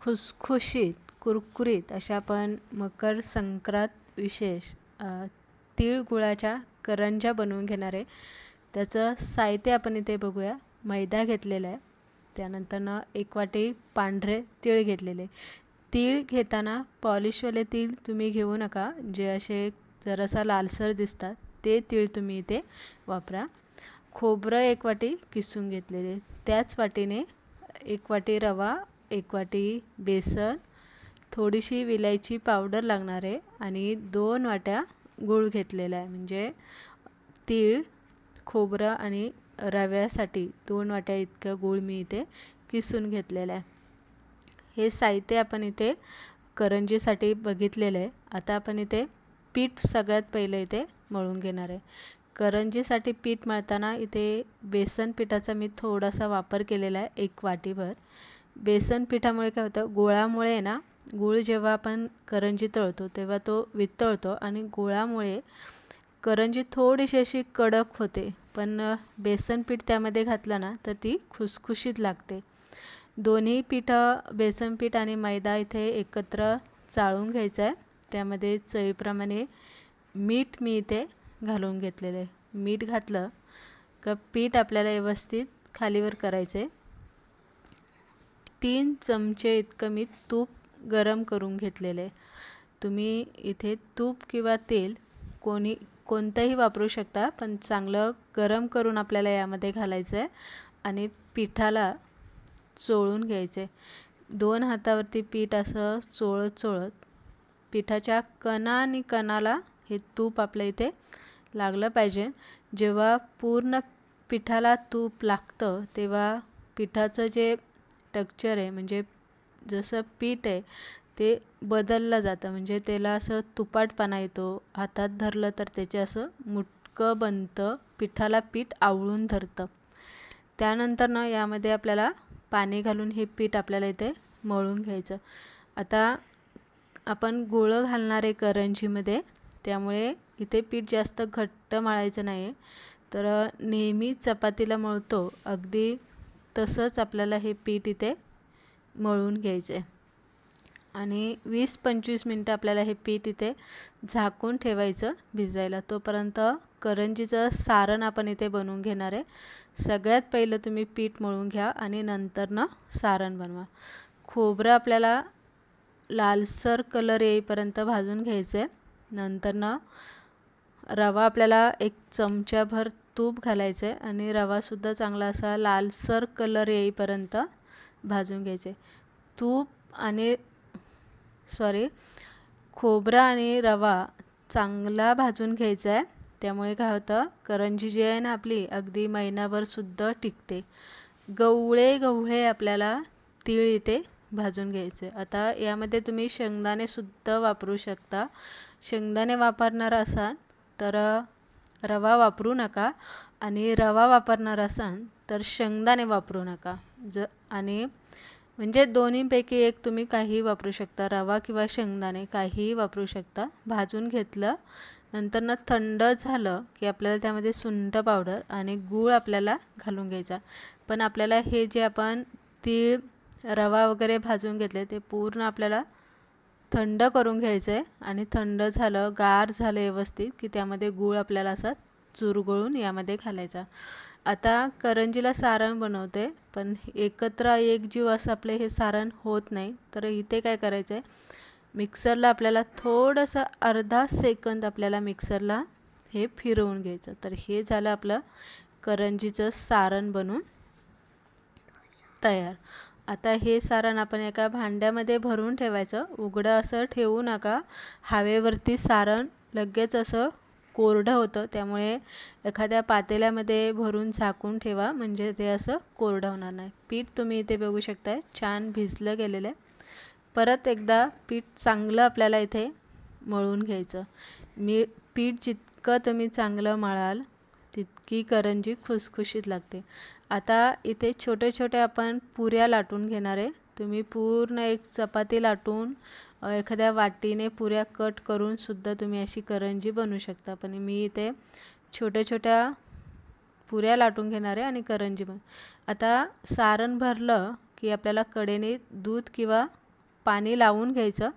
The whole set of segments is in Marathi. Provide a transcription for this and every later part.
खुसखुशीत कुरकुरीत अशा आपण मकर संक्रांत विशेष तीळ गुळाच्या करंज्या बनवून घेणार आहे. त्याचं साहित्य आपण इथे बघूया. मैदा घेतलेला आहे. त्यानंतरनं एक वाटी पांढरे तीळ घेतलेले. तीळ घेताना पॉलिशवाले तीळ तुम्ही घेऊ नका. जे असे जरासा लालसर दिसतात ते तीळ तुम्ही इथे वापरा. खोबरं एक वाटी किसून घेतलेले. त्याच वाटीने एक वाटी रवा एक वाटी बेसन थोडीशी विलायची पावडर लागणार आहे आणि दोन वाट्या गूळ घेतलेला आहे. म्हणजे तीळ खोबरं आणि रव्यासाठी दोन वाट्या इतकं गूळ मी इथे किसून घेतलेलं आहे. हे साहित्य आपण इथे करंजीसाठी बघितलेलं आहे. आता आपण इथे पीठ सगळ्यात पहिले इथे मळून घेणार आहे. करंजीसाठी पीठ मळताना इथे बेसन पिठाचा मी थोडासा वापर केलेला आहे एक वाटीभर. बेसन पिठामुळे काय होतं? गुळामुळे ना गूळ जेव्हा आपण करंजी तळतो तेव्हा तो वितळतो आणि गुळामुळे करंजी थोडीशी अशी कडक होते. पण बेसन पीठ त्यामध्ये घातलं ना तर ती खुसखुशीत लागते. दोन्ही पिठं बेसन पीठ आणि मैदा इथे एकत्र चाळून घ्यायचं आहे त्यामध्ये चवीप्रमाणे मीठ मी इथे घालून घेतलेलं आहे. मीठ घातलं का पीठ आपल्याला व्यवस्थित खालीवर करायचं आहे तीन चमचे इतकं मी तूप गरम करून घेतलेले. तुम्ही इथे तूप किंवा तेल कोणी कोणतंही वापरू शकता पण चांगलं गरम करून आपल्याला यामध्ये घालायचं आहे आणि पिठाला चोळून घ्यायचं आहे दोन हातावरती पीठ असं चोळत चोळत पिठाच्या कणा आणि कणाला हे तूप आपल्या इथे लागलं पाहिजे. जेव्हा पूर्ण पिठाला तूप लागतं तेव्हा पिठाचं जे टेक्चर आहे. म्हणजे जसं पीठ आहे ते बदललं जातं. म्हणजे त्याला असं तुपाटपणा येतो. हातात धरलं तर त्याचे असं मुटकं बनतं. पिठाला पीठ आवळून धरतं. त्यानंतर ना यामध्ये आपल्याला पाणी घालून हे पीठ आपल्याला इथे मळून घ्यायचं. आता आपण गुळ घालणार आहे करंजीमध्ये. त्यामुळे इथे पीठ जास्त घट्ट मळायचं नाही तर नेहमी चपातीला मळतो. अगदी तसंच आपल्याला हे पीठ इथे मळून घ्यायचं आहे आणि वीस पंचवीस मिनटं आपल्याला हे पीठ इथे झाकून ठेवायचं भिजायला. तोपर्यंत करंजीचं सारण आपण इथे बनवून घेणार आहे. सगळ्यात पहिलं तुम्ही पीठ मळून घ्या आणि नंतर ना सारण बनवा. खोबरं आपल्याला लालसर कलर येईपर्यंत भाजून घ्यायचं आहे नंतर ना रवा आपल्याला एक चमच्याभर तूप घालायचं आहे आणि रवासुद्धा चांगला असा लालसर कलर येईपर्यंत भाजून घ्यायचे. तूप आणि सॉरी खोबरा आणि रवा चांगला भाजून घ्यायचा आहे. त्यामुळे काय होतं करंजी जी आहे ना आपली अगदी महिनाभर सुद्धा टिकते. गवळे गवळे आपल्याला तीळ इथे भाजून घ्यायचे. आता यामध्ये तुम्ही शेंगदाणे सुद्धा वापरू शकता. शेंगदाणे वापरणार असाल तर रवा वापरू नका आणि रवा वापरणार असाल तर शेंगदाणे वापरू नका. ज आणि म्हणजे दोन्हीपैकी एक तुम्ही काहीही वापरू शकता. रवा किंवा शेंगदाणे काहीही वापरू शकता. भाजून घेतलं नंतर ना थंड झालं की आपल्याला त्यामध्ये सुंठ पावडर आणि गूळ आपल्याला घालून घ्यायचा. पण आपल्याला हे जे आपण तीळ रवा वगैरे भाजून घेतले ते पूर्ण आपल्याला थंड करून घ्यायचं आहे आणि थंड झालं गार झालं व्यवस्थित की त्यामध्ये गूळ आपल्याला असा चुरगळून यामध्ये घालायचा. आता करंजीला सारण बनवते पण एकत्र एक जीव असं आपले हे सारण होत नाही. तर इथे काय करायचं आहे मिक्सरला आपल्याला थोडंसं अर्धा सेकंद आपल्याला मिक्सरला हे फिरवून घ्यायचं. तर हे झालं आपलं करंजीचं सारण बनून तयार. आता हे सारण आपण एका भांड्यामध्ये भरून ठेवायचं. उघडं असं ठेवू नका. हवेवरती सारण लगेच असं कोरडं होतं. त्यामुळे एखाद्या पातेल्यामध्ये भरून झाकून ठेवा. म्हणजे ते असं कोरडं होणार नाही. पीठ तुम्ही इथे बघू शकताय. छान भिजलं गेलेलं आहे. परत एकदा पीठ चांगलं आपल्याला इथे मळून घ्यायचं. मी पीठ जितकं तुम्ही चांगलं मळाल तितकी करंजी खुसखुशीत लागते. आता इथे छोटे छोटे आपण पुऱ्या लाटून घेणार आहे. तुम्ही पूर्ण एक चपाती लाटून एखाद्या वाटीने पुऱ्या कट करून सुद्धा तुम्ही अशी करंजी बनवू शकता. पण मी इथे छोट्या छोट्या पुऱ्या लाटून घेणार आहे आणि करंजी बन आता सारण भरलं की आपल्याला कडेने दूध किंवा पाणी लावून घ्यायचं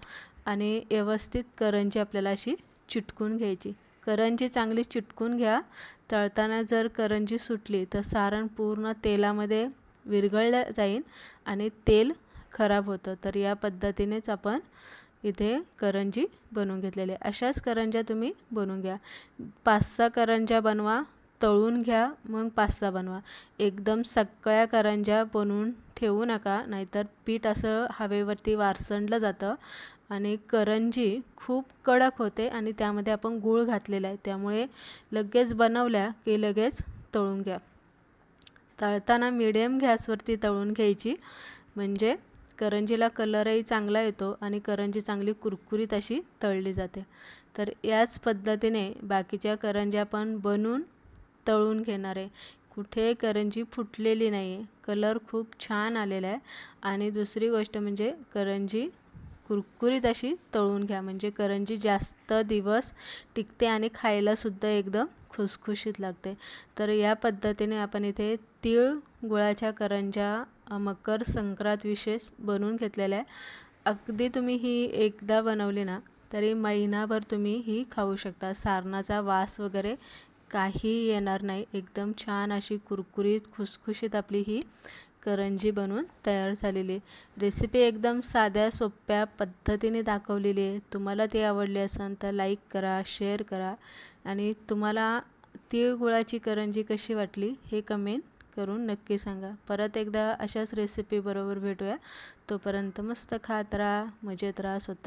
आणि व्यवस्थित करंजी आपल्याला अशी चिटकून घ्यायची. करंजी चांगली चिटकून घ्या. तळताना जर करंजी सुटली तर सारण पूर्ण तेलामध्ये विरघळलं जाईल आणि तेल खराब होतं. तर या पद्धतीनेच आपण इथे करंजी बनवून घेतलेली अशाच करंज्या तुम्ही बनवून घ्या. पाच सहा करंज्या बनवा. तळून घ्या मग पास्ता बनवा. एकदम सगळ्या करंज्या बनवून ठेवू नका नाहीतर पीठ असं हवेवरती वारसंडलं जातं आणि करंजी खूप कडक होते आणि त्यामध्ये आपण गूळ घातलेला आहे. त्यामुळे लगेच बनवल्या की लगेच तळून घ्या. तळताना मिडियम गॅसवरती तळून घ्यायची. म्हणजे करंजीला कलरही चांगला येतो आणि करंजी चांगली कुरकुरीत अशी तळली जाते. तर याच पद्धतीने बाकीच्या करंज्या पण बनवून तळून घेणार आहे. कुठे करंजी फुटलेली नाही आहे कलर खूप छान आलेला आहे. आणि दुसरी गोष्ट म्हणजे करंजी कुरकुरीत अशी तळून घ्या. म्हणजे करंजी जास्त दिवस टिकते आणि खायलासुद्धा एकदम खुसखुशीत लागते. तर या पद्धतीने आपण इथे तीळ गुळाच्या करंज्या मकर संक्रांत विशेष बनवून घेतलेल्या आहे. अगदी तुम्ही ही एकदा बनवली ना तरी महिनाभर तुम्ही ही खाऊ शकता. सारणाचा वास वगैरे काही येणार नाही. एकदम छान अशी कुरकुरीत खुसखुशीत आपली ही करंजी बनवून तयार झालेली रेसिपी एकदम साध्या सोप्या पद्धतीने दाखवलेली आहे. तुम्हाला ती आवडली असेल तर लाईक करा शेअर करा आणि तुम्हाला तिळगुळाची करंजी कशी वाटली हे कमेंट करून नक्की सांगा. परत एकदा अशाच रेसिपीबरोबर भेटूया. तोपर्यंत मस्त खात राहा मजेत राहा स्वतः